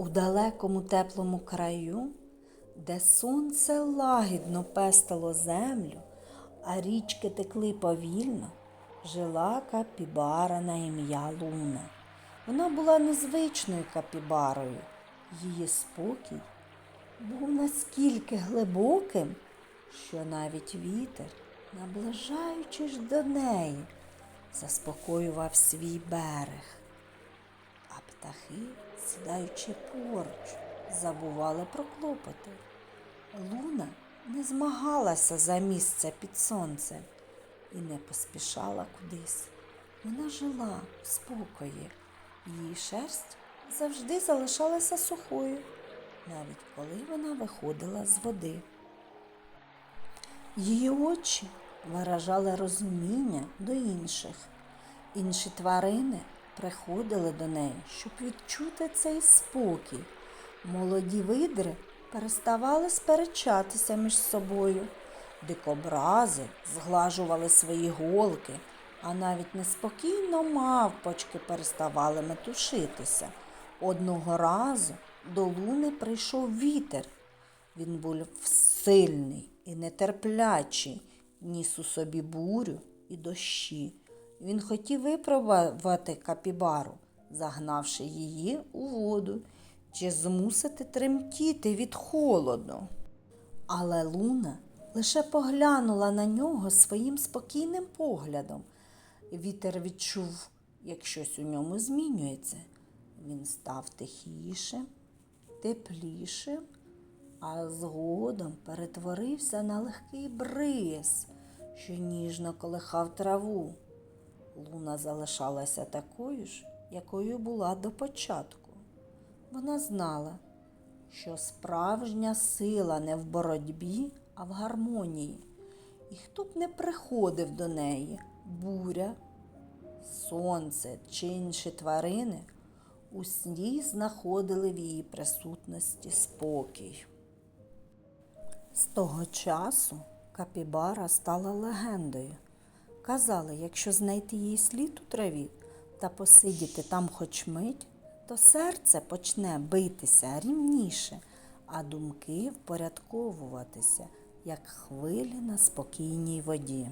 У далекому теплому краю, де сонце лагідно пестило землю, а річки текли повільно, жила капібара на ім'я Луна. Вона була незвичною капібарою. Її спокій був наскільки глибоким, що навіть вітер, наближаючись до неї, заспокоював свій берег. Птахи, сідаючи поруч, забували про клопоти. Луна не змагалася за місце під сонцем і не поспішала кудись. Вона жила в спокої. Її шерсть завжди залишалася сухою, навіть коли вона виходила з води. Її очі виражали розуміння до інших. Інші тварини приходили до неї, щоб відчути цей спокій. Молоді видри переставали сперечатися між собою. Дикобрази зглажували свої голки, а навіть неспокійно мавпочки переставали метушитися. Одного разу до луни прийшов вітер. Він був сильний і нетерплячий, ніс у собі бурю і дощі. Він хотів випробувати капібару, загнавши її у воду чи змусити тремтіти від холоду. Але Луна лише поглянула на нього своїм спокійним поглядом. Вітер відчув, як щось у ньому змінюється. Він став тихішим, теплішим, а згодом перетворився на легкий бриз, що ніжно колихав траву. Луна залишалася такою ж, якою була до початку. Вона знала, що справжня сила не в боротьбі, а в гармонії. І хто б не приходив до неї, буря, сонце чи інші тварини, усі знаходили в її присутності спокій. З того часу капібара стала легендою. Казали, якщо знайти її слід у траві та посидіти там хоч мить, то серце почне битися рівніше, а думки впорядковуватися, як хвилі на спокійній воді.